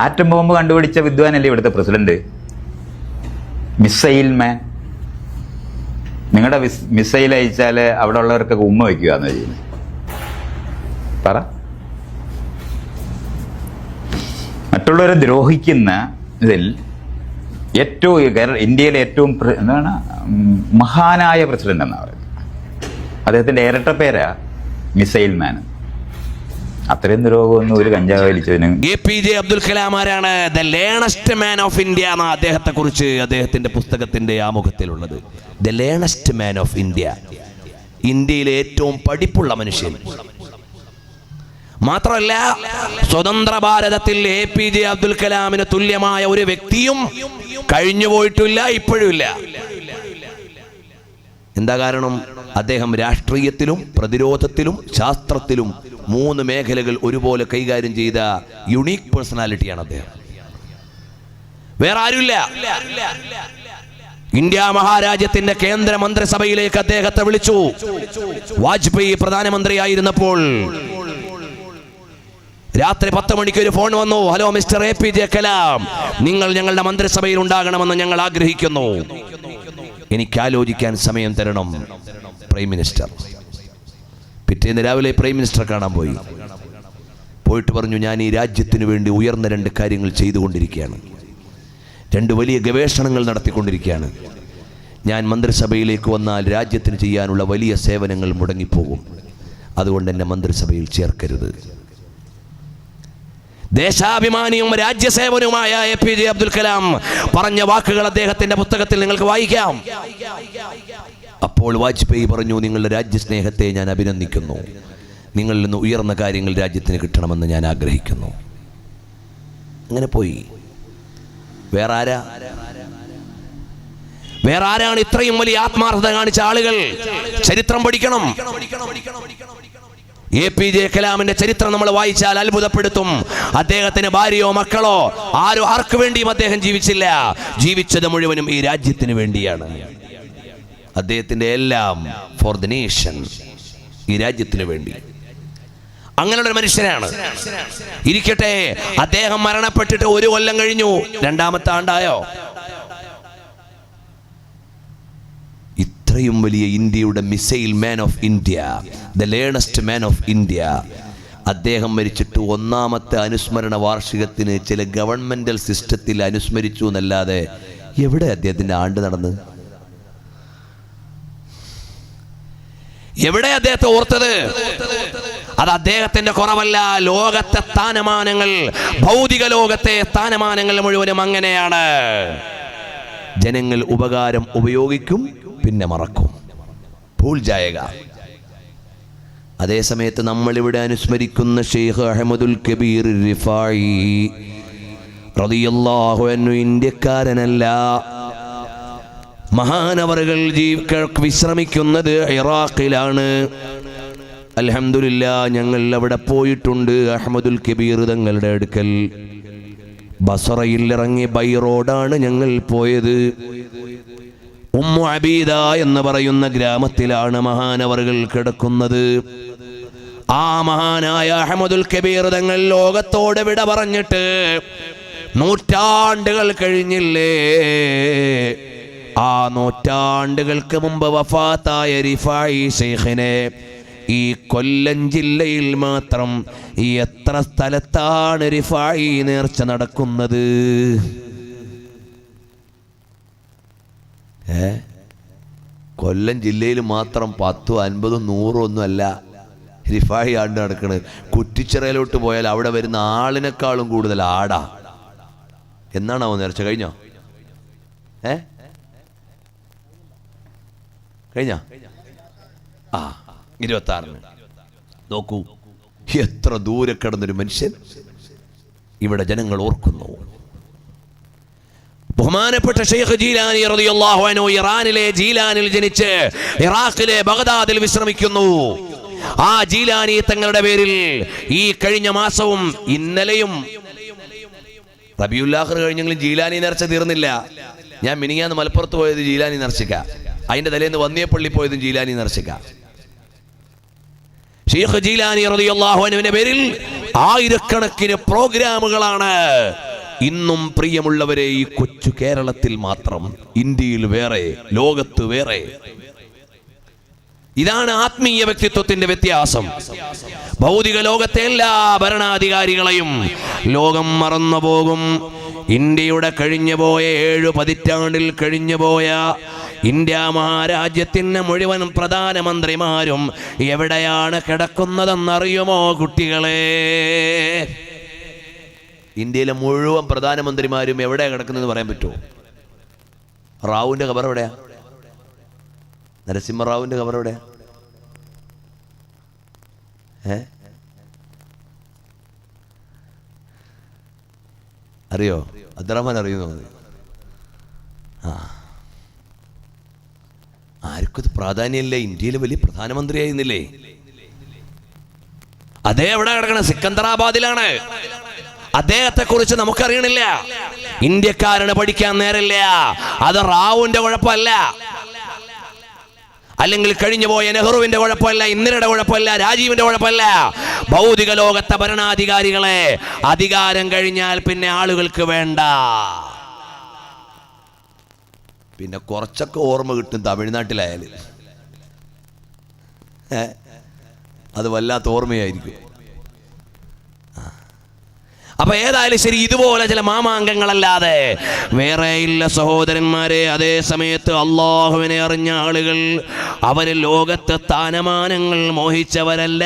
Atom bomb കണ്ടുപിടിച്ച വിദ്വാനല്ലേ ഇവിടുത്തെ president? Missile മാൻ. നിങ്ങളുടെ മിസൈൽ അയച്ചാൽ അവിടെ ഉള്ളവർക്കൊക്കെ ഉമ്മ വയ്ക്കുകയെന്ന് ചെയ്യുന്നത് പറ. മറ്റുള്ളവരെ ദ്രോഹിക്കുന്ന ഇതിൽ ഏറ്റവും ഇന്ത്യയിലെ ഏറ്റവും എന്താണ്? മഹാനായ പ്രസിഡന്റ് എന്നാണ് പറയുന്നത്. അദ്ദേഹത്തിന്റെ ഇരട്ട പേരാ മിസൈൽ മാൻ. അത്രയും ദുരോഗമൊന്നും ഒരു കഞ്ചാവ് വലിച്ചതിന് A P J Abdul Kalam ആരാണ്? The learnest man of India എന്ന അദ്ദേഹത്തെ കുറിച്ച് അദ്ദേഹത്തിന്റെ പുസ്തകത്തിന്റെ ആമുഖത്തിലുള്ളത്. The learnest man of India ഇന്ത്യയിലെ ഏറ്റവും പഠിപ്പുള്ള മനുഷ്യൻ. മാത്രമല്ല സ്വതന്ത്ര ഭാരതത്തിൽ എ പി ജെ അബ്ദുൽ കലാമിന് തുല്യമായ ഒരു വ്യക്തിയും കഴിഞ്ഞു പോയിട്ടില്ല ഇപ്പോഴുമില്ല എന്താ കാരണം? അദ്ദേഹം രാഷ്ട്രീയത്തിലും പ്രതിരോധത്തിലും ശാസ്ത്രത്തിലും മൂന്ന് മേഖലകൾ ഒരുപോലെ കൈകാര്യം ചെയ്ത യുണീക്ക് പേഴ്സണാലിറ്റിയാണ് അദ്ദേഹം. വേറെ ആരുമില്ല. ഇന്ത്യ മഹാരാജ്യത്തിന്റെ കേന്ദ്ര മന്ത്രിസഭയിലേക്ക് അദ്ദേഹത്തെ വിളിച്ചു. വാജ്പേയി പ്രധാനമന്ത്രിയായിരുന്നപ്പോൾ രാത്രി പത്ത് മണിക്ക് ഒരു ഫോൺ വന്നു. Hello mister A P J Kalam നിങ്ങൾ ഞങ്ങളുടെ മന്ത്രിസഭയിൽ ഉണ്ടാകണമെന്ന് ഞങ്ങൾ ആഗ്രഹിക്കുന്നു. എനിക്ക് ആലോചിക്കാൻ സമയം തരണം പ്രൈം മിനിസ്റ്റർ പിറ്റേന്ന് രാവിലെ പ്രൈം മിനിസ്റ്റർ കാണാൻ പോയി. പോയിട്ട് പറഞ്ഞു ഞാൻ ഈ രാജ്യത്തിന് വേണ്ടി ഉയർന്ന രണ്ട് കാര്യങ്ങൾ ചെയ്തുകൊണ്ടിരിക്കുകയാണ്. രണ്ട് വലിയ ഗവേഷണങ്ങൾ നടത്തിക്കൊണ്ടിരിക്കുകയാണ്. ഞാൻ മന്ത്രിസഭയിലേക്ക് വന്നാൽ രാജ്യത്തിന് ചെയ്യാനുള്ള വലിയ സേവനങ്ങൾ മുടങ്ങിപ്പോകും. അതുകൊണ്ട് എന്നെ മന്ത്രിസഭയിൽ ചേർക്കരുത്. ദേശാഭിമാനിയും രാജ്യസേവനവുമായ A P J Abdul Kalam പറഞ്ഞ വാക്കുകൾ അദ്ദേഹത്തിന്റെ പുസ്തകത്തിൽ നിങ്ങൾക്ക് വായിക്കാം. അപ്പോൾ വാജ്പേയി പറഞ്ഞു നിങ്ങളുടെ രാജ്യസ്നേഹത്തെ ഞാൻ അഭിനന്ദിക്കുന്നു. നിങ്ങളിൽ നിന്ന് ഉയർന്ന കാര്യങ്ങൾ രാജ്യത്തിന് കിട്ടണമെന്ന് ഞാൻ ആഗ്രഹിക്കുന്നു. അങ്ങനെ പോയി. വേറെ ആരാ? വേറെ ആരാണ് ഇത്രയും വലിയ ആത്മാർത്ഥത കാണിച്ച ആളുകൾ? ചരിത്രം പഠിക്കണം. എ പി ജെ കലാമിന്റെ ചരിത്രം നമ്മൾ വായിച്ചാൽ അത്ഭുതപ്പെടുത്തും. അദ്ദേഹത്തിന് ഭാര്യയോ മക്കളോ ആരോ ആർക്കു വേണ്ടിയും അദ്ദേഹം ജീവിച്ചില്ല. ജീവിച്ചത് മുഴുവനും ഈ രാജ്യത്തിന് വേണ്ടിയാണ്. അദ്ദേഹത്തിന്റെ എല്ലാം ഫോർ ദ നേഷൻ ഈ രാജ്യത്തിന് വേണ്ടി. അങ്ങനെയുള്ള ഒരു മനുഷ്യനാണ്. ഇരിക്കട്ടെ അദ്ദേഹം മരണപ്പെട്ടിട്ട് ഒരു കൊല്ലം കഴിഞ്ഞു. രണ്ടാമത്തെ ആണ്ടായോ? ഇത്രയും വലിയ ഇന്ത്യയുടെ missile man of India the learnest man of India. അദ്ദേഹം മരിച്ചിട്ട് ഒന്നാമത്തെ അനുസ്മരണ വാർഷികത്തിന് ചില ഗവൺമെന്റൽ സിസ്റ്റത്തിൽ അനുസ്മരിച്ചു എന്നല്ലാതെ എവിടെ അദ്ദേഹത്തിന്റെ ആണ്ട് നടന്ന്? എവിടെ അദ്ദേഹത്തെ ഓർത്തത്? അത് അദ്ദേഹത്തിന്റെ കുറവല്ല ലോകത്തെ സ്ഥാനമാനങ്ങൾ ഭൗതിക ലോകത്തെ സ്ഥാനമാനങ്ങൾ മുഴുവനും അങ്ങനെയാണ്. ജനങ്ങൾ ഉപകാരം ഉപയോഗിക്കും പിന്നെ മറക്കും. ഭൂൽ ജായക. അതേ സമയത്ത് നമ്മളിവിടെ അനുസ്മരിക്കുന്ന ഷെയ്ഖ് അഹമ്മദുൽ കബീർ റിഫായി റളിയല്ലാഹു അൻഹു ഇന്ത്യക്കാരനല്ല. മഹാനവറുകൾ ജീവിക്ക വിശ്രമിക്കുന്നത് ഇറാഖിലാണ്. അലഹമില്ല ഞങ്ങൾ അവിടെ പോയിട്ടുണ്ട്. അഹമ്മദുൽ കബീർ തങ്ങളുടെ അടുക്കൽ. ബസറയിൽ ഇറങ്ങി ബൈ ഞങ്ങൾ പോയത്. ഉമ്മു അബീദ എന്ന് പറയുന്ന ഗ്രാമത്തിലാണ് മഹാനവറുകൾ കിടക്കുന്നത്. ആ മഹാനായ അഹമ്മദുൽ കബീർ തങ്ങൾ ലോകത്തോട് വിട പറഞ്ഞിട്ട് നൂറ്റാണ്ടുകൾ കഴിഞ്ഞില്ലേ? ആ നൂറ്റാണ്ടുകൾക്ക് മുമ്പ് വഫാത്തായ റിഫായി ഷെയ്ഖിനെ ഈ കൊല്ലം ജില്ലയിൽ മാത്രം എത്ര സ്ഥലത്താണ് റിഫായി നേർച്ച നടക്കുന്നത്? ഏ? കൊല്ലം ജില്ലയിൽ മാത്രം പത്തോ അൻപതോ നൂറോ ഒന്നും അല്ല റിഫായി ആണ്ട് നടക്കുന്നത് കുറ്റിച്ചിറയിലോട്ട് പോയാൽ അവിടെ വരുന്ന ആളിനേക്കാളും കൂടുതൽ ആടാ. എന്നാണാവോ നേർച്ച? കഴിഞ്ഞോ? ഏ? കഴിഞ്ഞോ? ആ ഇരുപത്തി ആറിന് നോക്കൂ എത്ര ദൂരെ കിടന്നൊരു മനുഷ്യൻ ഇവിടെ ജനങ്ങൾ ഓർക്കുന്നു. ബഹുമാനപ്പെട്ട ഷെയ്ഖ് ജീലാനി റളിയല്ലാഹു അൻഹു ഇറാനിലെ ജീലാനിൽ ജനിച്ച് ഇറാഖിലെ ബഗ്ദാദിൽ വിശ്രമിക്കുന്നു. ആ ജീലാനി തങ്ങളുടെ പേരിൽ ഈ കഴിഞ്ഞ മാസവും ഇന്നലെയും റബിയുല്ലാഹർ കഴിഞ്ഞെങ്കിലും ജീലാനി നേർച്ച തീർന്നില്ല. ഞാൻ മിനിങ്ങാന്ന് മലപ്പുറത്ത് പോയത് ജീലാനി നേർച്ചയ്ക്ക. അതിന്റെ തലേന്ന് വന്നിയപ്പള്ളി പോയതും ജീലാനി നർശിക്ക ഷെയ്ഖ് ജീലാനി റളിയല്ലാഹു അൻഹുവിന്റെ പേരിൽ ആയിരക്കണക്കിന് പ്രോഗ്രാമുകളാണ് ഇന്നും പ്രിയമുള്ളവരെ ഈ കൊച്ചു കേരളത്തിൽ മാത്രം ഇന്ത്യയിൽ വേറെ ലോകത്ത് വേറെ. ഇതാണ് ആത്മീയ വ്യക്തിത്വത്തിന്റെ വ്യത്യാസം. ഭൗതിക ലോകത്തെ എല്ലാ ഭരണാധികാരികളെയും ലോകം മറന്നു പോകും. ഇന്ത്യയുടെ കഴിഞ്ഞുപോയ ഏഴു പതിറ്റാണ്ടിൽ കഴിഞ്ഞുപോയ ഇന്ത്യ മഹാരാജ്യത്തിന്റെ മുഴുവൻ പ്രധാനമന്ത്രിമാരും എവിടെയാണ് കിടക്കുന്നതെന്നറിയുമോ കുട്ടികളെ? ഇന്ത്യയിലെ മുഴുവൻ പ്രധാനമന്ത്രിമാരും എവിടെയാണ് കിടക്കുന്നതെന്ന് പറയാൻ പറ്റുമോ? റാവുവിന്റെ ഖബർ എവിടെയാ? നരസിംഹറാവുവിന്റെ ഖബർ എവിടെയാ? ഏ? അറിയോ? അബ്ദുറഹ്മാൻ അറിയുന്നു ആ. ആർക്കും ഇത് പ്രാധാന്യമില്ല. ഇന്ത്യയിലെ വലിയ പ്രധാനമന്ത്രിയായിരുന്നില്ലേ അതേ എവിടെ കിടക്കണം? സിക്കന്ദറാബാദിലാണ് അദ്ദേഹത്തെ കുറിച്ച് നമുക്കറിയണില്ല. ഇന്ത്യക്കാരന് പഠിക്കാൻ നേരമില്ല. അത് റാവുവിന്റെ കുഴപ്പമല്ല. അല്ലെങ്കിൽ കഴിഞ്ഞു പോയ നെഹ്റുവിന്റെ കുഴപ്പമല്ല ഇന്ദിരയുടെ കുഴപ്പമല്ല രാജീവിന്റെ കുഴപ്പമല്ല. ഭൗതിക ലോകത്തെ ഭരണാധികാരികളെ അധികാരം കഴിഞ്ഞാൽ പിന്നെ ആളുകൾക്ക് വേണ്ട. പിന്നെ കുറച്ചൊക്കെ ഓർമ്മ കിട്ടും തമിഴ്നാട്ടിലായാലും. അത് വല്ലാത്ത ഓർമ്മയായിരിക്കും. അപ്പൊ ഏതായാലും ശരി ഇതുപോലെ ചില മാമാങ്കങ്ങളല്ലാതെ വേറെ ഇല്ല സഹോദരന്മാരെ. അതേ സമയത്ത് അള്ളാഹുവിനെ അറിഞ്ഞ ആളുകൾ അവർ ലോകത്ത് സ്ഥാനമാനങ്ങൾ മോഹിച്ചവരല്ല.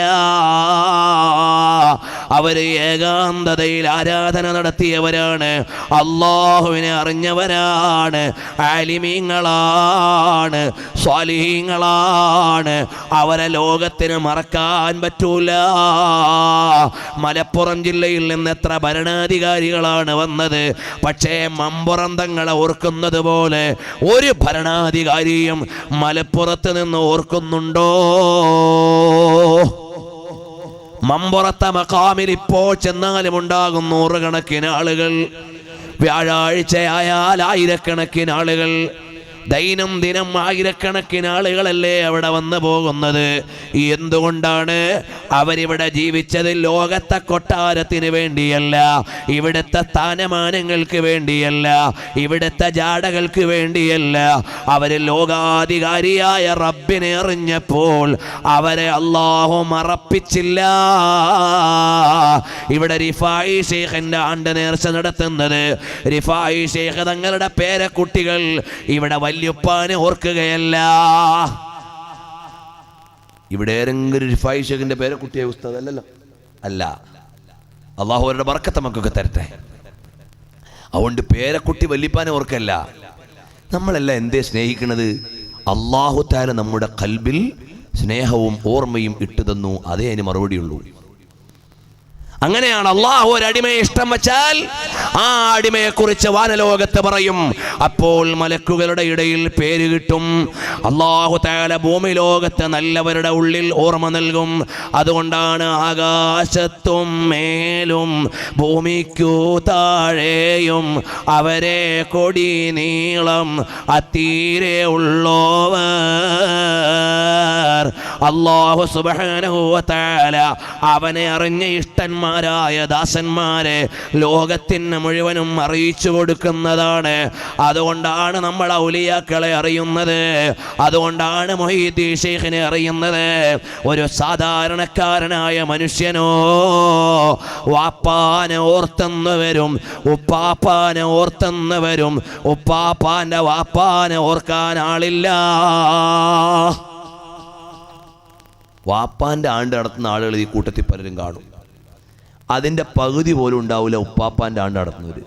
അവർ ഏകാന്തതയിൽ ആരാധന നടത്തിയവരാണ്. അള്ളാഹുവിനെ അറിഞ്ഞവരാണ്. ആലിമീങ്ങളാണ്. സ്വാലിഹീങ്ങളാണ്. അവരെ ലോകത്തിന് മറക്കാൻ പറ്റൂല. മലപ്പുറം ജില്ലയിൽ നിന്ന് എത്ര ഭരണാധികാരികളാണ് വന്നത്. പക്ഷേ മമ്പുറം തങ്ങളെ ഓർക്കുന്നത് പോലെ ഒരു ഭരണാധികാരിയും മലപ്പുറത്ത് നിന്ന് ഓർക്കുന്നുണ്ടോ? മമ്പുറത്തെ മക്കാമിൽ ഇപ്പോൾ ചെന്നാലും ഉണ്ടാകും നൂറുകണക്കിന് ആളുകൾ. വ്യാഴാഴ്ചയായാൽ ആയിരക്കണക്കിന് ആളുകൾ. ദൈനംദിനം ആയിരക്കണക്കിന് ആളുകളല്ലേ അവിടെ വന്നു പോകുന്നത്? എന്തുകൊണ്ടാണ് അവരിവിടെ ജീവിച്ചത് ലോകത്തെ കൊട്ടാരത്തിന് വേണ്ടിയല്ല ഇവിടുത്തെ സ്ഥാനമാനങ്ങൾക്ക് വേണ്ടിയല്ല ഇവിടുത്തെ ജാടകൾക്ക് വേണ്ടിയല്ല. അവർ ലോകാധികാരിയായ റബ്ബിനെ അറിഞ്ഞപ്പോൾ അവരെ അള്ളാഹു മറപ്പിച്ചില്ല. ഇവിടെ റിഫായി ഷെയ്ഖിന്റെ ആണ്ട് നേർച്ച നടത്തുന്നത്. റിഫായി ഷെയ്ഖ് തങ്ങളുടെ പേരക്കുട്ടികൾ ഇവിടെ വല്യുപ്പാനെ ഓർക്കുകയല്ല. ഇവിടെ ഏതെങ്കിലും റിഫായി ഫൈഷകിന്റെ പേരക്കുട്ടിയെ ഉസ്താദ് അല്ലല്ലോ അല്ല. അള്ളാഹു അവരുടെ ബർക്കത്ത് നമുക്കൊക്കെ തരട്ടെ. അതുകൊണ്ട് പേരക്കുട്ടി വല്യപ്പാനെ ഓർക്കല്ല. നമ്മളല്ല എന്തേ സ്നേഹിക്കുന്നത് അള്ളാഹു താര നമ്മുടെ കൽബിൽ സ്നേഹവും ഓർമ്മയും ഇട്ടു തന്നു. അതേ അതിന് മറുപടിയുള്ളൂ. അങ്ങനെയാണ് അള്ളാഹു ഒരു അടിമയെ ഇഷ്ടം വച്ചാൽ ആ അടിമയെ കുറിച്ച് വാനലോകത്ത് പറയും. അപ്പോൾ മലക്കുകളുടെ ഇടയിൽ പേര് കിട്ടും. അള്ളാഹു താല ഭൂമി ലോകത്ത് നല്ലവരുടെ ഉള്ളിൽ ഓർമ്മ നൽകും. അതുകൊണ്ടാണ് ആകാശത്തും മേലും ഭൂമിക്കു താഴെയും അവരെ കൊടി നീളം അത്തീരെ ഉള്ളോവർ. അള്ളാഹു സുബ്ഹാനഹു വ അവനെ അറിഞ്ഞ ഇഷ്ടന്മാരായ ദാസന്മാരെ ലോകത്തിന് മുഴുവനും അറിയിച്ചു കൊടുക്കുന്നതാണ്. അതുകൊണ്ടാണ് നമ്മൾ ഔലിയാക്കളെ അറിയുന്നത്. അതുകൊണ്ടാണ് മൊഹീദ്ദീൻ ഷെയ്ഖിനെ അറിയുന്നത്. ഒരു സാധാരണക്കാരനായ മനുഷ്യനോ വാപ്പാനെ ഓർത്തെന്ന് വരും ഉപ്പാപ്പാനെ ഓർത്തെന്ന് വരും ഉപ്പാപ്പാന്റെ വാപ്പാനെ ഓർക്കാൻ ആളില്ല. വാപ്പാന്റെ ആണ്ട് നടത്തുന്ന ആളുകൾ ഈ കൂട്ടത്തിൽ പലരും കാണും. അതിന്റെ പകുതി പോലും ഉണ്ടാവില്ല ഉപ്പാപ്പാന്റെ ആണ്ട് നടത്തുന്നവർ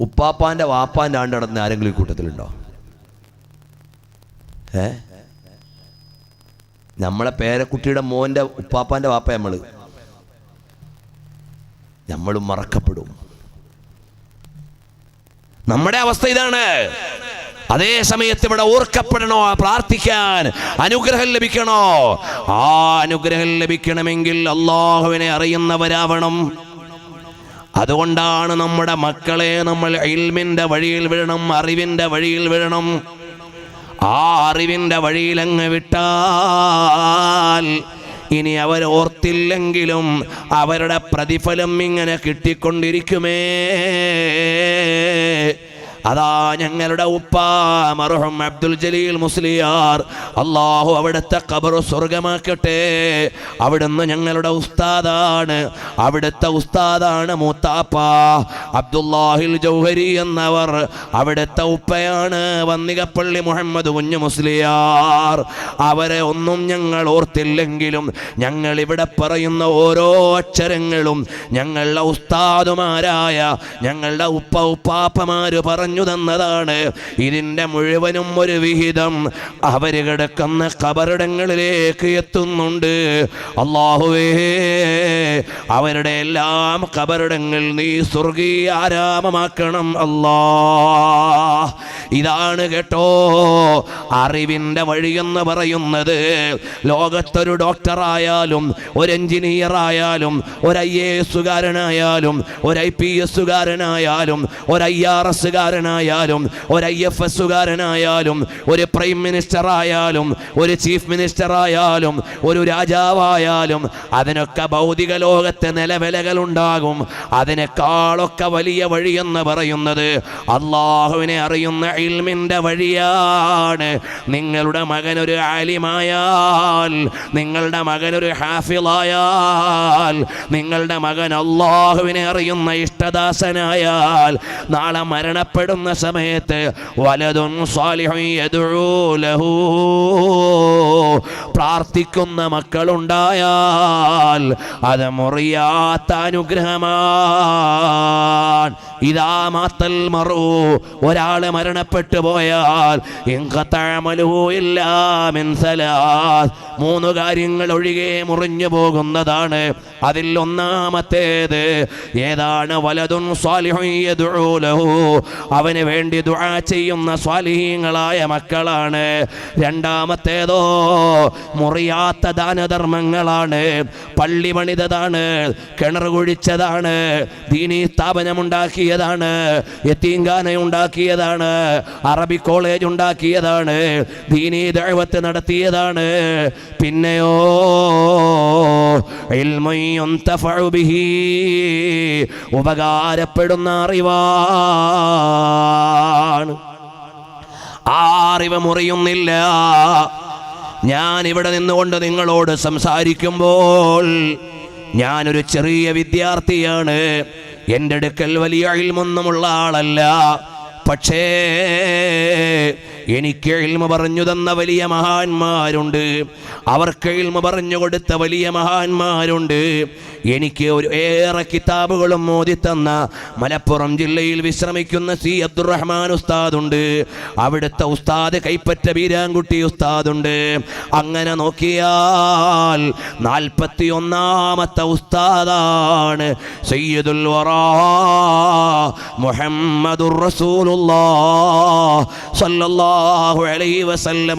ഉപ്പാപ്പാന്റെ വാപ്പാന്റെ ആണ്ട് നടത്തുന്ന ആരെങ്കിലും കൂട്ടത്തിലുണ്ടോ? ഏ? നമ്മളെ പേരക്കുട്ടിയുടെ മോന്റെ ഉപ്പാപ്പാന്റെ വാപ്പ നമ്മൾ. നമ്മളും മറക്കപ്പെടും. നമ്മുടെ അവസ്ഥ ഇതാണ്. അതേ സമയത്ത് ഇവിടെ ഓർക്കപ്പെടണോ? പ്രാർത്ഥിക്കാൻ അനുഗ്രഹം ലഭിക്കണോ? ആ അനുഗ്രഹം ലഭിക്കണമെങ്കിൽ അള്ളാഹുവിനെ അറിയുന്നവരാവണം. അതുകൊണ്ടാണ് നമ്മുടെ മക്കളെ നമ്മൾ ഇൽമിന്റെ വഴിയിൽ വിടണം അറിവിന്റെ വഴിയിൽ വിടണം. ആ അറിവിന്റെ വഴിയിൽ അങ്ങ് വിട്ടാൽ ഇനി അവർ ഓർത്തില്ലെങ്കിലും അവരുടെ പ്രതിഫലം ഇങ്ങനെ കിട്ടിക്കൊണ്ടിരിക്കുമേ. അതാ ഞങ്ങളുടെ ഉപ്പ മർഹം അബ്ദുൽ ജലീൽ മുസ്ലിയാർ. അള്ളാഹു അവിടുത്തെ കബർ സ്വർഗമാക്കട്ടെ അവിടുന്ന് ഞങ്ങളുടെ ഉസ്താദാണ്. അവിടുത്തെ ഉസ്താദാണ് മൂത്താപ്പ അബ്ദുല്ലാഹിൽ ജൗഹരി എന്നവർ. അവിടുത്തെ ഉപ്പയാണ് വന്നികപ്പള്ളി മുഹമ്മദ് കുഞ്ഞു മുസ്ലിയാർ. അവരെ ഒന്നും ഞങ്ങൾ ഓർത്തില്ലെങ്കിലും ഞങ്ങൾ ഇവിടെ പറയുന്ന ഓരോ അക്ഷരങ്ങളും ഞങ്ങളുടെ ഉസ്താദുമാരായ ഞങ്ങളുടെ ഉപ്പ ഉപ്പാപ്പമാര് പറഞ്ഞു തന്നതാണ്. ഇതിന്റെ മുഴുവനും ഒരു വിഹിതം അവർ കിടക്കുന്ന കബറിടങ്ങളിലേക്ക് എത്തുന്നുണ്ട്. അള്ളാഹുവേ അവരുടെ എല്ലാം കബറിടങ്ങൾ നീ സ്വർഗീയ ആരാമമാക്കണം അല്ലാ. ഇതാണ് കേട്ടോ അറിവിന്റെ വഴിയെന്ന് പറയുന്നത്. ലോകത്തൊരു ഡോക്ടറായാലും ഒരു എഞ്ചിനീയർ ആയാലും ഒരു ഐ എ എസുകാരനായാലും ഒരു ഐ പി എസുകാരനായാലും ഒരു ഐ ആർ എസുകാരനായാലും ഒരു ഐ എഫ് എസുകാരനായാലും ഒരു പ്രൈം മിനിസ്റ്റർ ആയാലും ഒരു ചീഫ് മിനിസ്റ്റർ ആയാലും ഒരു രാജാവായാലും അതിനൊക്കെ ഭൗതിക ലോകത്തെ നിലവിലകളുണ്ടാകും. അതിനേക്കാളൊക്കെ വലിയ വഴിയെന്ന് പറയുന്നത് അള്ളാഹുവിനെ അറിയുന്ന ഇൽമിന്റെ വഴിയാണ്. നിങ്ങളുടെ മകൻ ഒരു ആലിമായാൽ നിങ്ങളുടെ മകൻ ഒരു ഹാഫിളായാൽ നിങ്ങളുടെ മകൻ അള്ളാഹുവിനെ അറിയുന്ന ഇഷ്ടദാസനായാൽ നാളെ മരണപ്പെടുന്ന സമയത്ത് വലതും പ്രാർത്ഥിക്കുന്ന മക്കളുണ്ടായാൽ അത് മുറിയാത്ത അനുഗ്രഹമാണ്. ഇതാ മാത്തൽ മറു. ഒരാൾ മരണപ്പെട്ടു പോയാൽ ഇല്ലാ. മൂന്ന് കാര്യങ്ങൾ ഒഴികെ മുറിഞ്ഞു പോകുന്നതാണ് അതിൽ ഒന്നാമത്തേത് ഏതാണ്? വലതും അവന് വേണ്ടി ദുആ ചെയ്യുന്ന സ്വാലിഹീങ്ങളായ മക്കളാണ്. രണ്ടാമത്തേതോ മുറിയാത്ത ദാനധർമ്മങ്ങളാണ്. പള്ളി പണിതതാണ് കിണർ കുഴിച്ചതാണ് ദീനീ സ്ഥാപനമുണ്ടാക്കിയതാണ് യത്തീങ്കാന ഉണ്ടാക്കിയതാണ് അറബി കോളേജ് ഉണ്ടാക്കിയതാണ് ദീനീ ദൈവത്ത് നടത്തിയതാണ്. പിന്നെയോ ബിഹി ഉപകാരപ്പെടുന്ന അറിവാണ്. ആ അറിവ് മുറിയുന്നില്ല. ഞാൻ ഇവിടെ നിന്നുകൊണ്ട് നിങ്ങളോട് സംസാരിക്കുമ്പോൾ ഞാനൊരു ചെറിയ വിദ്യാർത്ഥിയാണ്. എന്റെ അടുക്കൽ വലിയ അഴിമൊന്നുമുള്ള ആളല്ല. പക്ഷേ എനിക്ക് എൽമ പറഞ്ഞു തന്ന വലിയ മഹാന്മാരുണ്ട്. അവർക്ക് എൽമ പറഞ്ഞു കൊടുത്ത വലിയ മഹാന്മാരുണ്ട്. എനിക്ക് ഒരു ഏറെ കിതാബുകളും മോദി തന്ന മലപ്പുറം ജില്ലയിൽ വിശ്രമിക്കുന്ന സി അബ്ദുറഹ്മാൻ ഉസ്താദുണ്ട്. അവിടുത്തെ ഉസ്താദ് കൈപ്പറ്റ ബീരാൻകുട്ടി ഉസ്താദുണ്ട്. അങ്ങനെ നോക്കിയാൽ നാൽപ്പത്തി ഒന്നാമത്തെ ഉസ്താദാണ് സയ്യിദുൽ വറാ മുഹമ്മദുർ റസൂലുള്ളാഹ് സല്ലല്ലാഹു അലൈഹി വസല്ലം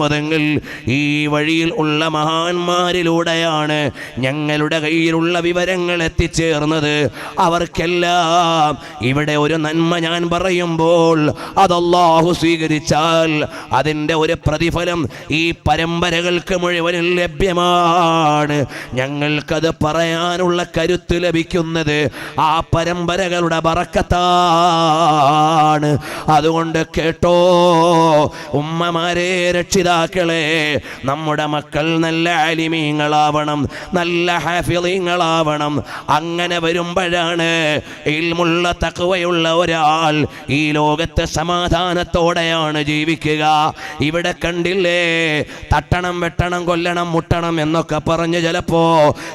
ഈ വഴിയിൽ ഉള്ള മഹാന്മാരിലൂടെയാണ് ഞങ്ങളുടെ കയ്യിലുള്ള വിവരങ്ങൾ എത്തിച്ചേർന്നത്. അവർക്കെല്ലാം ഇവിടെ ഒരു നന്മ ഞാൻ പറയുമ്പോൾ അത് അല്ലാഹു സ്വീകരിച്ചാൽ അതിന്റെ ഒരു പ്രതിഫലം ഈ പരമ്പരകൾക്ക് മുഴുവനും ലഭ്യമാണ്. ഞങ്ങൾക്കത് പറയാനുള്ള കരുത്ത് ലഭിക്കുന്നത് ആ പരമ്പരകളുടെ പറക്കത്താണ് അതുകൊണ്ട് കേട്ടോ ഉമ്മമാരെ രക്ഷിതാക്കളെ നമ്മുടെ മക്കൾ നല്ല അലിമീങ്ങളാവണം നല്ല ഹാഫിളീങ്ങളാവണം. അങ്ങനെ വരുമ്പോഴാണ് ഇൽമുള്ള തക്കവയുള്ള ഒരാൾ ഈ ലോകത്ത് സമാധാനത്തോടെയാണ് ജീവിക്കുക. ഇവിടെ കണ്ടില്ലേ തട്ടണം വെട്ടണം കൊല്ലണം മുട്ടണം എന്നൊക്കെ പറഞ്ഞ് ചിലപ്പോ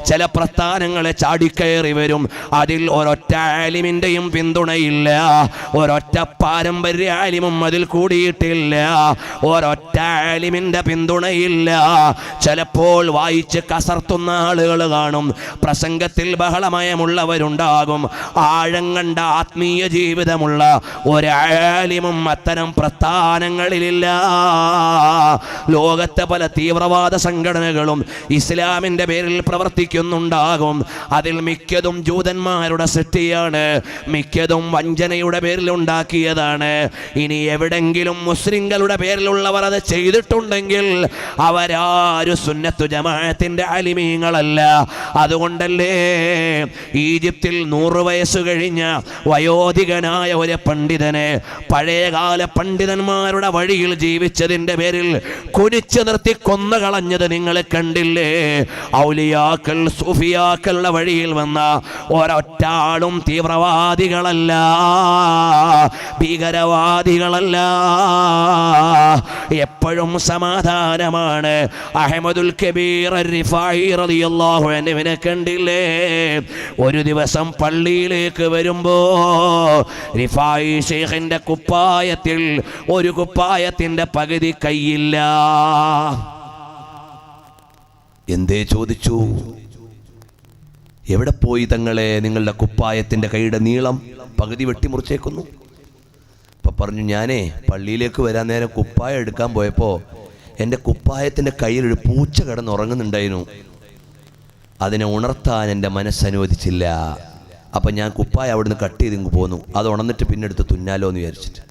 ചില പ്രസ്ഥാനങ്ങളെ ചാടിക്കയറി വരും. അതിൽ ഒരൊറ്റ ആലിമിന്റെയും പിന്തുണയില്ല. ഒരൊറ്റ പാരമ്പര്യ ആലിമും അതിൽ കൂടിയിട്ടില്ല. ഒരൊറ്റ ആലിമിന്റെ പിന്തുണയില്ല. ചിലപ്പോൾ വായിച്ച് കസർത്തുന്ന ആളുകൾ കാണും. പ്രസംഗത്തിൽ ബഹളമയമുള്ളവരുണ്ടാകും. ആഴം കണ്ട ആത്മീയ ജീവിതമുള്ള ഒരാലിമും അത്തരം പ്രസ്ഥാനങ്ങളിലില്ല. ലോകത്തെ പല തീവ്രവാദ സംഘടനകളും ഇസ്ലാമിന്റെ പേരിൽ പ്രവർത്തിക്കുന്നുണ്ടാകും. അതിൽ മിക്കതും ജൂതന്മാരുടെ സൃഷ്ടിയാണ്. മിക്കതും വഞ്ചനയുടെ പേരിൽ ഉണ്ടാക്കിയതാണ്. ഇനി എവിടെങ്കിലും മുസ്ലിങ്ങളുടെ പേരിലുള്ളവർ അത് ചെയ്തിട്ടുണ്ടെങ്കിൽ അവരാരും സുന്നത്തു ജമാഅത്തിന്റെ അലിമീങ്ങളല്ല. അതുകൊണ്ടല്ലേ ഈജിപ്തിൽ നൂറ് വയസ്സ് കഴിഞ്ഞ വയോധികനായ ഒരു പണ്ഡിതനെ പഴയകാല പണ്ഡിതന്മാരുടെ വഴിയിൽ ജീവിച്ചതിന്റെ പേരിൽ കുനിച്ചു നിർത്തി കൊന്നു കളഞ്ഞത് നിങ്ങൾ കണ്ടില്ലേ? ഔലിയാക്കൾ സുഫിയാക്കളുടെ വഴിയിൽ വന്ന ഒരൊറ്റാളും തീവ്രവാദികളല്ല ഭീകരവാദികളല്ല. എപ്പോഴും സമാധാനമാണ്. അഹമ്മദുൽ കബീർ കണ്ടില്ലേ? ഒരു ദിവസം പള്ളിയിലേക്ക് വരുമ്പോ റിഫായി ഷെയ്ഖിന്റെ കുപ്പായത്തിൽ ഒരു കുപ്പായത്തിന്റെ പകുതി കയ്യില്ല. എന്തേ ചോദിച്ചു? എവിടെ പോയി തങ്ങളെ നിങ്ങളുടെ കുപ്പായത്തിന്റെ കൈയുടെ നീളം പകുതി വെട്ടിമുറിച്ചേക്കുന്നു? പറഞ്ഞു ഞാനേ പള്ളിയിലേക്ക് വരാൻ നേരം കുപ്പായം എടുക്കാൻ പോയപ്പോൾ എന്റെ കുപ്പായത്തിന്റെ കയ്യിൽ ഒരു പൂച്ച കിടന്ന് ഉറങ്ങുന്നുണ്ടായിരുന്നു അതിനെ ഉണർത്താൻ എന്റെ മനസ്സനുവദിച്ചില്ല അപ്പം ഞാൻ കുപ്പായ അവിടുന്ന് കട്ട് ചെയ്ത് ഇങ്ങ് പോന്നു. അത് ഉണർന്നിട്ട് പിന്നെടുത്ത് തുന്നാലോ എന്ന് വിചാരിച്ചിട്ട്.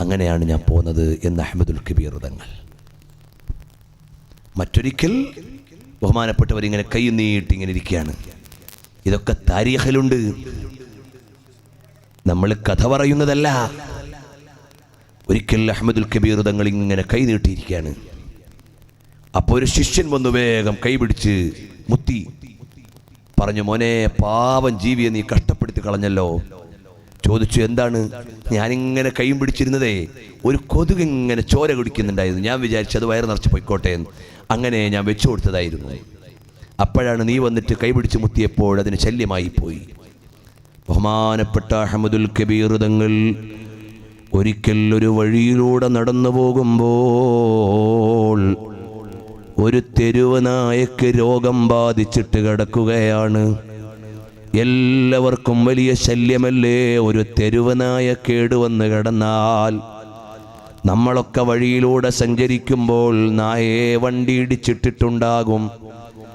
അങ്ങനെയാണ് ഞാൻ പോകുന്നത് എന്ന് അഹമ്മദുൽ കബീർ തങ്ങൾ. മറ്റൊരിക്കൽ ബഹുമാനപ്പെട്ടവർ ഇങ്ങനെ കൈ നീട്ടി ഇങ്ങനെ ഇരിക്കുകയാണ്. ഇതൊക്കെ താരീഖിലുണ്ട്. നമ്മൾ കഥ പറയുന്നതല്ല. ഒരിക്കൽ അഹമ്മദുൽ കബീർ തങ്ങൾ ഇങ്ങനെ കൈ നീട്ടിയിരിക്കുകയാണ്. അപ്പോൾ ഒരു ശിഷ്യൻ വന്നു വേഗം കൈപിടിച്ച് മുത്തി പറഞ്ഞു മോനെ പാവം ജീവിയെ നീ കഷ്ടപ്പെടുത്തി കളഞ്ഞല്ലോ. ചോദിച്ചു എന്താണ്? ഞാനിങ്ങനെ കൈയും പിടിച്ചിരുന്നതേ ഒരു കൊതുക് ഇങ്ങനെ ചോര കുടിക്കുന്നുണ്ടായിരുന്നു. ഞാൻ വിചാരിച്ചു അത് വയറ് നിറച്ച് പോയിക്കോട്ടെ അങ്ങനെ ഞാൻ വെച്ചു കൊടുത്തതായിരുന്നു. അപ്പോഴാണ് നീ വന്നിട്ട് കൈപിടിച്ച് മുത്തിയപ്പോൾ അതിന് ശല്യമായി പോയി. ബഹുമാനപ്പെട്ട അഹമ്മദുൽ കബീർ തങ്ങൾ ഒരിക്കൽ ഒരു വഴിയിലൂടെ നടന്നു പോകുമ്പോൾ ഒരു തെരുവ് നായക്ക് രോഗം ബാധിച്ചിട്ട് കിടക്കുകയാണ്. എല്ലാവർക്കും വലിയ ശല്യമല്ലേ? ഒരു തെരുവ് നായ കേടുവന്ന് കിടന്നാൽ നമ്മളൊക്കെ വഴിയിലൂടെ സഞ്ചരിക്കുമ്പോൾ നായയെ വണ്ടി ഇടിച്ചിട്ടിട്ടുണ്ടാകും.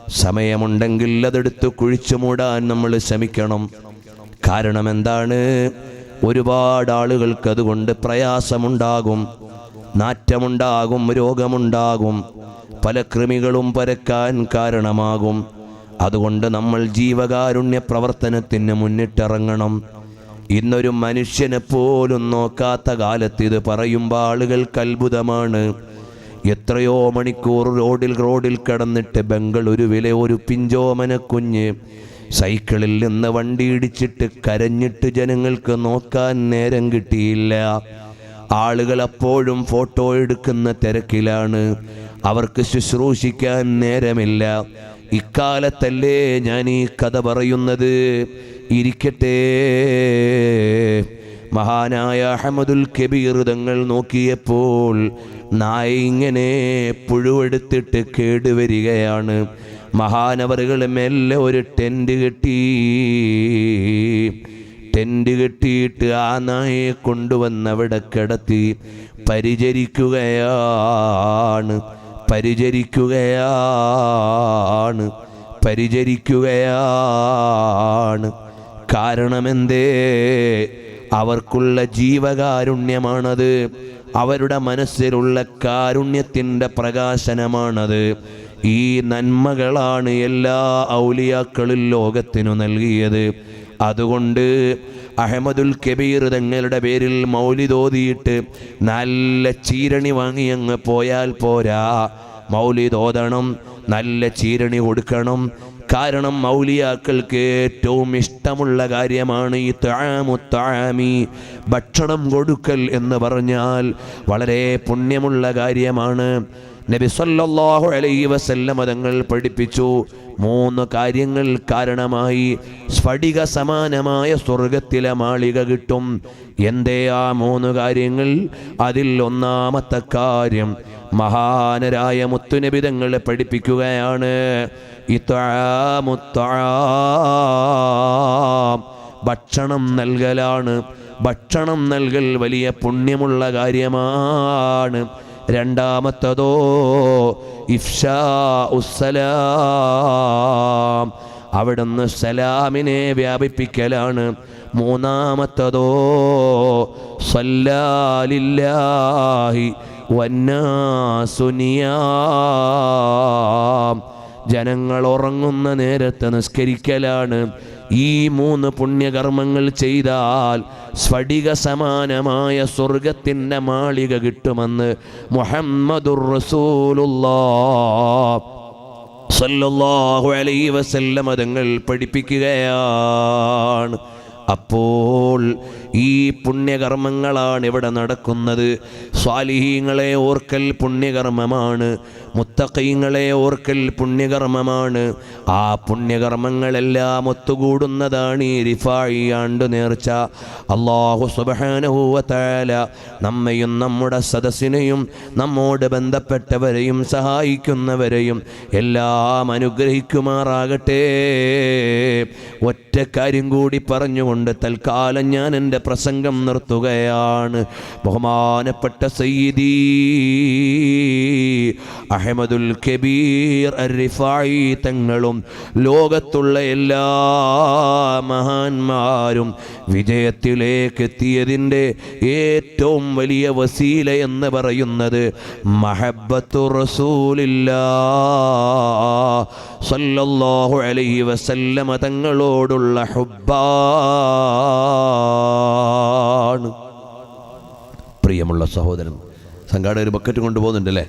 സമയമുണ്ടെങ്കിൽ അതെടുത്ത് കുഴിച്ചു മൂടാൻ നമ്മൾ ശ്രമിക്കണം. കാരണം എന്താണ്? ഒരുപാട് ആളുകൾക്ക് അതുകൊണ്ട് പ്രയാസമുണ്ടാകും നാറ്റമുണ്ടാകും രോഗമുണ്ടാകും പല കൃമികളും പരക്കാൻ കാരണമാകും. അതുകൊണ്ട് നമ്മൾ ജീവകാരുണ്യ പ്രവർത്തനത്തിന് മുന്നിട്ടിറങ്ങണം. ഇന്നൊരു മനുഷ്യനെ പോലും നോക്കാത്ത കാലത്ത് ഇത് പറയുമ്പോൾ ആളുകൾക്ക് അത്ഭുതമാണ്. എത്രയോ മണിക്കൂർ റോഡിൽ റോഡിൽ കിടന്നിട്ട് ബംഗളൂരുവിലെ ഒരു പിഞ്ചോമന കുഞ്ഞ് സൈക്കിളിൽ നിന്ന് വണ്ടി ഇടിച്ചിട്ട് കരഞ്ഞിട്ട് ജനങ്ങൾക്ക് നോക്കാൻ നേരം കിട്ടിയില്ല. ആളുകൾ അപ്പോഴും ഫോട്ടോ എടുക്കുന്ന തിരക്കിലാണ്. അവർക്ക് ശുശ്രൂഷിക്കാൻ നേരമില്ല. ഇക്കാലത്തല്ലേ ഞാൻ ഈ കഥ പറയുന്നത്? ഇരിക്കട്ടെ. മഹാനായ അഹമ്മദുൽ കബീർ തങ്ങൾ നോക്കിയപ്പോൾ നായ ഇങ്ങനെ പുഴുവെടുത്തിട്ട് കേടുവരികയാണ്. മഹാനവറുകൾ മെല്ലെ ഒരു ടെന്റ് കെട്ടി. ടെന്റ് കെട്ടിയിട്ട് ആ നായയെ കൊണ്ടുവന്ന് അവിടെ കിടത്തി. പരിചരിക്കുകയാണ് പരിചരിക്കുകയാണ് പരിചരിക്കുകയാണ്. കാരണമെന്തേ? അവർക്കുള്ള ജീവകാരുണ്യമാണത്. അവരുടെ മനസ്സിലുള്ള കാരുണ്യത്തിന്റെ പ്രകാശനമാണത്. ഈ നന്മകളാണ് എല്ലാ ഔലിയാക്കളിൽ ലോകത്തിനു നൽകിയത്. അതുകൊണ്ട് അഹമ്മദുൽ കബീർ തങ്ങളുടെ പേരിൽ മൗലിതോതിയിട്ട് നല്ല ചീരണി വാങ്ങി അങ്ങ് പോയാൽ പോരാ. മൗലിതോതണം നല്ല ചീരണി കൊടുക്കണം. കാരണം മൗലിയാക്കൾക്ക് ഏറ്റവും ഇഷ്ടമുള്ള കാര്യമാണ് ഈ താമു താമി ഭക്ഷണം കൊടുക്കൽ എന്ന് പറഞ്ഞാൽ വളരെ പുണ്യമുള്ള കാര്യമാണ്. നബി സല്ലല്ലാഹു അലൈഹി വസല്ലം തങ്ങൾ പഠിപ്പിച്ചു. മൂന്ന് കാര്യങ്ങൾ കാരണമായി. സ്ഫടിക സമാനമായ സ്വർഗത്തിലെ മാളിക കിട്ടും. എന്തേ ആ മൂന്ന് കാര്യങ്ങൾ? അതിൽ ഒന്നാമത്തെ കാര്യം മഹാനരായ മുത്തുനബിതങ്ങളെ പഠിപ്പിക്കുകയാണ്. ഭക്ഷണം നൽകലാണ്. ഭക്ഷണം നൽകൽ വലിയ പുണ്യമുള്ള കാര്യമാണ്. രണ്ടാമത്തതോ ഇഫ്ഷാ അവിടുന്ന് സലാമിനെ വ്യാപിപ്പിക്കലാണ്. മൂന്നാമത്തതോ സല്ലാലില്ലാഹി വന്നാസുനിയാം ജനങ്ങൾ ഉറങ്ങുന്ന നേരത്ത് നിസ്കരിക്കലാണ്. ഈ മൂന്ന് പുണ്യകർമ്മങ്ങൾ ചെയ്താൽ സ്ഫടിക സമാനമായ സ്വർഗത്തിന്റെ മാളിക കിട്ടുമെന്ന് മുഹമ്മദുർ റസൂലുള്ളാഹ്. സല്ലല്ലാഹു അലൈഹി വസല്ലം തങ്ങൾ പഠിപ്പിക്കുകയാണ്. അപ്പോൾ ഈ പുണ്യകർമ്മങ്ങളാണ് ഇവിടെ നടക്കുന്നത്. സ്വാലിഹീങ്ങളെ ഓർക്കൽ പുണ്യകർമ്മമാണ്. മുത്തഖീങ്ങളെ ഓർക്കൽ പുണ്യകർമ്മമാണ്. ആ പുണ്യകർമ്മങ്ങളെല്ലാം ഒത്തുകൂടുന്നതാണ് ഈ റിഫായി ആണ്ട് നേർച്ച അള്ളാഹു സുബാനുഭൂവത്താല നമ്മയും നമ്മുടെ സദസ്സിനെയും നമ്മോട് ബന്ധപ്പെട്ടവരെയും സഹായിക്കുന്നവരെയും എല്ലാം അനുഗ്രഹിക്കുമാറാകട്ടെ. ഒറ്റ കാര്യം കൂടി പറഞ്ഞുകൊണ്ട് തൽക്കാലം ഞാൻ എന്റെ പ്രസംഗം നിർത്തുകയാണ്. ബഹുമാനപ്പെട്ട സയ്യിദി അഹമ്മദുൽ കബീർ തങ്ങളും ലോകത്തുള്ള എല്ലാ മഹാന്മാരും വിജയത്തിലേക്ക് എത്തിയതിന്റെ ഏറ്റവും വലിയ വസീല എന്ന് പറയുന്നത് മഹബത്തു റസൂലില്ലാ സല്ലല്ലാഹു അലൈഹി വസല്ലമ തങ്ങളോടുള്ള ഹുബ്ബാണ്. പ്രിയമുള്ള സഹോദരൻ സംഘാടകർ ബക്കറ്റ് കൊണ്ടുപോകുന്നുണ്ടല്ലേ?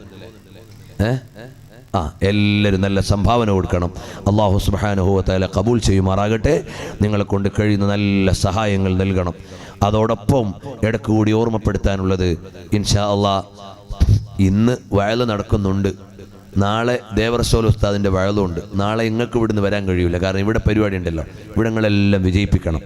ആ എല്ലാവരും നല്ല സംഭാവന കൊടുക്കണം. അള്ളാഹു സുബാനുഭവത്താല കബൂൽ ചെയ്യുമാറാകട്ടെ. നിങ്ങളെ കൊണ്ട് കഴിയുന്ന നല്ല സഹായങ്ങൾ നൽകണം. അതോടൊപ്പം ഇടയ്ക്ക് കൂടി ഓർമ്മപ്പെടുത്താനുള്ളത് ഇൻഷാ അള്ളാ ഇന്ന് വയൽ നടക്കുന്നുണ്ട്. നാളെ ദേവറസോൽ ഉസ്താദിന്റെ വയലുണ്ട്. നാളെ നിങ്ങൾക്ക് ഇവിടുന്ന് വരാൻ കഴിയില്ല കാരണം ഇവിടെ പരിപാടി ഉണ്ടല്ലോ. ഇവിടങ്ങളെല്ലാം വിജയിപ്പിക്കണം.